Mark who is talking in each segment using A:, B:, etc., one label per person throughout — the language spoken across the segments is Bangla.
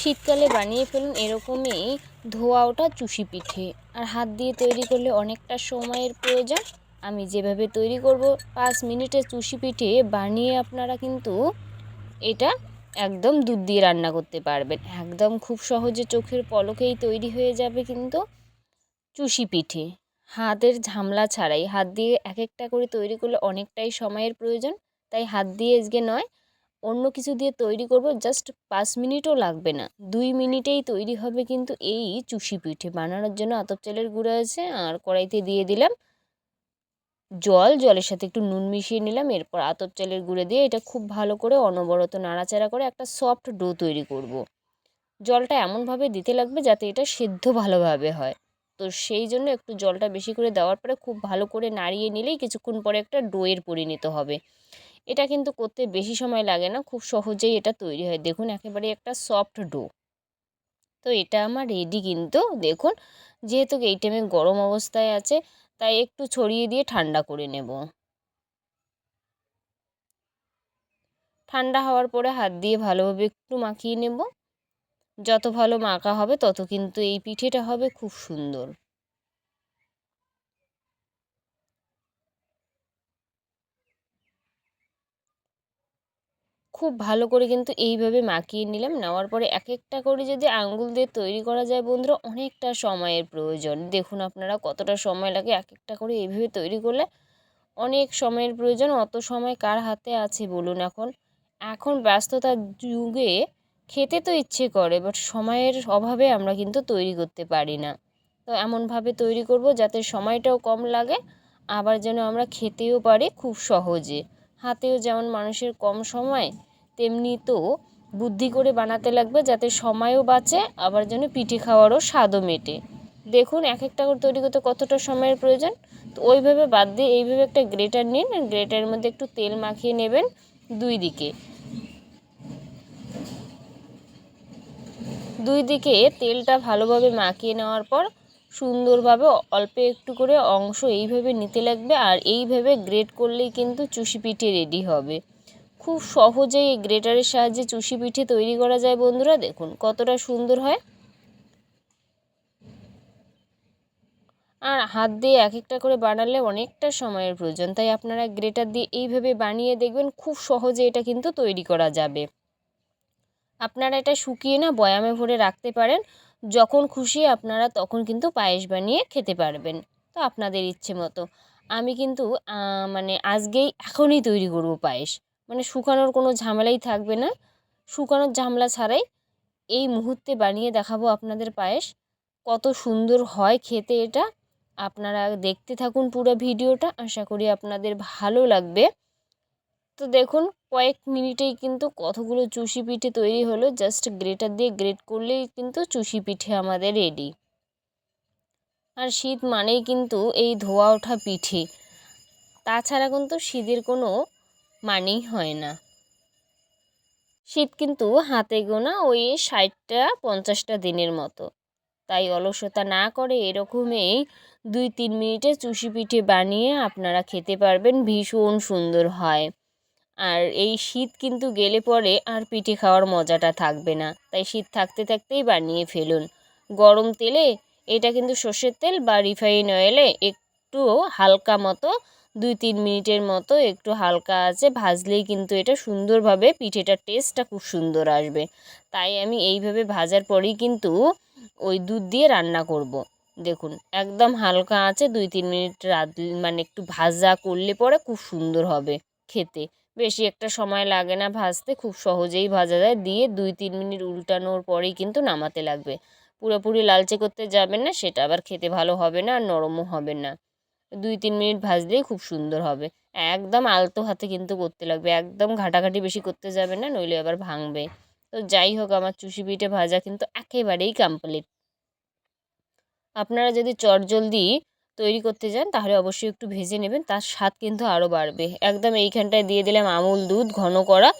A: শীতকালে বানিয়ে ফেলুন এরকমই ধোয়া ওটা চুষি পিঠে। আর হাত দিয়ে তৈরি করলে অনেকটা সময়ের প্রয়োজন। আমি যেভাবে তৈরি করব পাঁচ মিনিটে চুষি পিঠে বানিয়ে আপনারা কিন্তু এটা একদম দুধ দিয়ে রান্না করতে পারবেন। একদম খুব সহজে চোখের পলকেই তৈরি হয়ে যাবে কিন্তু চুষি পিঠে। হাতের ঝামলা ছাড়াই হাত দিয়ে এক একটা করে তৈরি করলে অনেকটাই সময়ের প্রয়োজন। তাই হাত দিয়ে আজকে নয় অন্য কিছু দিয়ে তৈরি করব জাস্ট পাঁচ মিনিটও লাগবে না। দুই মিনিটেই তৈরি হবে কিন্তু এই চুষি পিঠে। বানানোর জন্য আতপ চালের গুঁড়ো আছে, আর কড়াইতে দিয়ে দিলাম জল। জলের সাথে একটু নুন মিশিয়ে নিলাম, এরপর আতপ চালের গুঁড়ো দিয়ে এটা খুব ভালো করে অনবরত নাড়াচাড়া করে একটা সফট ডো তৈরি করব। জলটা এমনভাবে দিতে লাগবে যাতে এটা সেদ্ধ ভালোভাবে হয়। তো সেই জন্য একটু জলটা বেশি করে দেওয়ার পরে খুব ভালো করে নাড়িয়ে নিলেই কিছুক্ষণ পরে একটা ডোয়ের পরিণত হবে। এটা কিন্তু করতে বেশি সময় লাগে না, খুব সহজেই এটা তৈরি হয়। দেখুন, একেবারে একটা সফট ডো। তো এটা আমার রেডি কিন্তু। দেখুন, যেহেতু এই টাইমে গরম অবস্থায় আছে, তাই একটু ছড়িয়ে দিয়ে ঠান্ডা করে নেব। ঠান্ডা হওয়ার পরে হাত দিয়ে ভালোভাবে একটু মাখিয়ে নেব। যত ভালো মাখা হবে, তত কিন্তু এই পিঠেটা হবে খুব সুন্দর। খুব ভালো করে কিন্তু এইভাবে মাখিয়ে নিলাম। নেওয়ার পরে এক একটা করে যদি আঙ্গুল দিয়ে তৈরি করা যায় বন্ধুরা, অনেকটা সময়ের প্রয়োজন। দেখুন আপনারা কতটা সময় লাগে এক একটা করে এইভাবে তৈরি করলে অনেক সময়ের প্রয়োজন। অত সময় কার হাতে আছে বলুন এখন? এখন ব্যস্ততার যুগে খেতে তো ইচ্ছে করে বাট সময়ের অভাবে আমরা কিন্তু তৈরি করতে পারি না। তো এমনভাবে তৈরি করব যাতে সময়টাও কম লাগে, আবার যেন আমরা খেতেও পারি খুব সহজে। হাতেও যেমন মানুষের কম সময় তেমনি তো বুদ্ধি করে বানাতে লাগবে যাতে সময়ও বাঁচে, আবার যেন পিঠে খাওয়ারও স্বাদও মেটে। দেখুন এক একটা করে তৈরি করতে কতটা সময়ের প্রয়োজন? তো ওইভাবে বাদ দিয়ে এইভাবে একটা গ্রেটার নিন। গ্রেটারের মধ্যে একটু তেল মাখিয়ে নেবেন দুই দিকে। দুই দিকে তেলটা ভালোভাবে মাখিয়ে নেওয়ার পর সুন্দরভাবে অল্প একটু করে অংশ এইভাবে নিতে লাগবে, আর এইভাবে গ্রেট করলেই কিন্তু চুষি পিঠে রেডি হবে। খুব সহজেই এই গ্রেটারের সাহায্যে চুষি পিঠে তৈরি করা যায়, বন্ধুরা। দেখুন, কতটা সুন্দর হয়। আর হাত দিয়ে এক একটা করে বানালে অনেকটা সময়ের প্রয়োজন। তাই আপনারা গ্রেটার দিয়ে এইভাবে বানিয়ে দেখবেন, খুব সহজে এটা কিন্তু তৈরি করা যাবে। আপনারা এটা শুকিয়ে না বয়ামে ভরে রাখতে পারেন। যখন খুশি আপনারা তখন কিন্তু পায়েস বানিয়ে খেতে পারবেন। তো আপনাদের ইচ্ছে মতো। আমি কিন্তু মানে আজকেই এখনই তৈরি করব পায়েস। মানে শুকানোর কোনো ঝামেলাই থাকবে না। শুকানোর ঝামেলা ছাড়াই এই মুহূর্তে বানিয়ে দেখাবো আপনাদের পায়েস। কত সুন্দর হয় খেতে এটা। আপনারা দেখতে থাকুন পুরো ভিডিওটা, আশা করি আপনাদের ভালো লাগবে। তো দেখুন, কয়েক মিনিটেই কিন্তু কতগুলো চুষি পিঠে তৈরি হলো। জাস্ট গ্রেটার দিয়ে গ্রেট করলেই কিন্তু চুষি পিঠে আমাদের রেডি। আর শীত মানেই কিন্তু এই ধোয়া ওঠা পিঠে। তাছাড়া কিন্তু শীতের কোনো মানেই হয় না। শীত কিন্তু হাতে গোনা ওই ষাটটা, পঞ্চাশটা দিনের মতো। তাই অলসতা না করে এরকমই দুই তিন মিনিটে চুষি পিঠে বানিয়ে আপনারা খেতে পারবেন, ভীষণ সুন্দর হয়। আর এই শীত কিন্তু গেলে পরে আর পিঠে খাওয়ার মজাটা থাকবে না। তাই শীত থাকতে থাকতেই বানিয়ে ফেলুন। গরম তেলে এটা কিন্তু সর্ষের তেল বা রিফাইন অয়েলে একটু হালকা মতো দুই তিন মিনিটের মতো একটু হালকা আছে ভাজলেই কিন্তু এটা সুন্দরভাবে পিঠেটার টেস্টটা খুব সুন্দর আসবে। তাই আমি এইভাবে ভাজার পরেই কিন্তু ওই দুধ দিয়ে রান্না করব। দেখুন, একদম হালকা আছে দুই তিন মিনিট মানে একটু ভাজা করলে পরে খুব সুন্দর হবে খেতে। বেশি একটা সময় লাগে না ভাজতে, খুব সহজেই ভাজা যায়। দিয়ে দুই তিন মিনিট উল্টানোর পরেই কিন্তু নামাতে লাগবে। পুরোপুরি লালচে করতে যাবেন না, সেটা আবার খেতে ভালো হবে না আর নরমও হবে না। দুই তিন মিনিট ভাজলেই খুব সুন্দর হবে। একদম আলতো হাতে কিন্তু করতে লাগবে, একদম ঘাটাঘাটি বেশি করতে যাবে না, নইলে আবার ভাঙবে। তো যাই হোক, আমার চুষি পিঠে ভাজা কিন্তু একেবারেই কমপ্লিট আপনারা যদি চটজলদি তৈরি করতে যান, তাহলে অবশ্যই একটু ভেজে নেবেন, তার স্বাদ কিন্তু আরও বাড়বে। একদম এইখানটায় দিয়ে দিলাম আমুল দুধ, ঘন করা।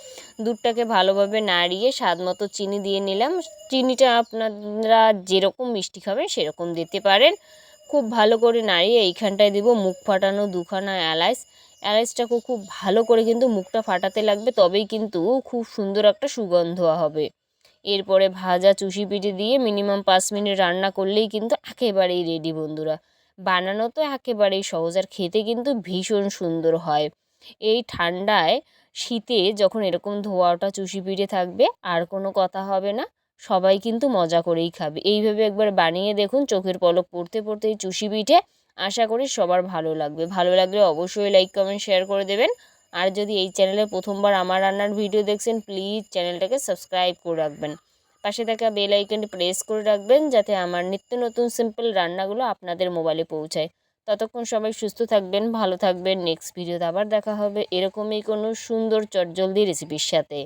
A: দুধটাকে ভালোভাবে নাড়িয়ে স্বাদ মতো চিনি দিয়ে নিলাম। চিনিটা আপনারা যেরকম মিষ্টি খাবেন, সেরকম দিতে পারেন। খুব ভালো করে নাড়িয়ে এইখানটায় দিব মুখ ফাটানো দুখানা এলাচ। এলাচটাকে খুব ভালো করে কিন্তু মুখটা ফাটাতে লাগবে, তবেই কিন্তু খুব সুন্দর একটা সুগন্ধ হবে। এরপরে ভাজা চুষি পিঠে দিয়ে মিনিমাম পাঁচ মিনিট রান্না করলেই কিন্তু একেবারেই রেডি বন্ধুরা। বানানো তো একেবারেই সহজ আর খেতে কিন্তু ভীষণ সুন্দর হয়। এই ঠান্ডায় শীতে যখন এরকম ধোয়া ওঠা চুষি পিঠে থাকবে, আর কোনো কথা হবে না। সবাই কিন্তু মজা করেই খাবে। এইভাবে একবার বানিয়ে দেখুন, চোখের পলক পড়তে পড়তে এই চুষি পিঠে আশা করি সবার ভালো লাগবে। ভালো লাগলে অবশ্যই লাইক কমেন্ট শেয়ার করে দেবেন। আর যদি এই চ্যানেলে প্রথমবার আমার রান্নার ভিডিও দেখছেন প্লিজ চ্যানেলটাকে সাবস্ক্রাইব করে রাখবেন। পাশে থাকা বেল আইকনটি প্রেস করে রাখবেন, যাতে আমার নিত্য নতুন সিম্পল রান্নাগুলো আপনাদের মোবাইলে পৌঁছায়। ততক্ষণ সবাই সুস্থ থাকবেন, ভালো থাকবেন। নেক্সট ভিডিওতে আবার দেখা হবে এরকমই কোনো সুন্দর চটজলদি রেসিপির সাথে।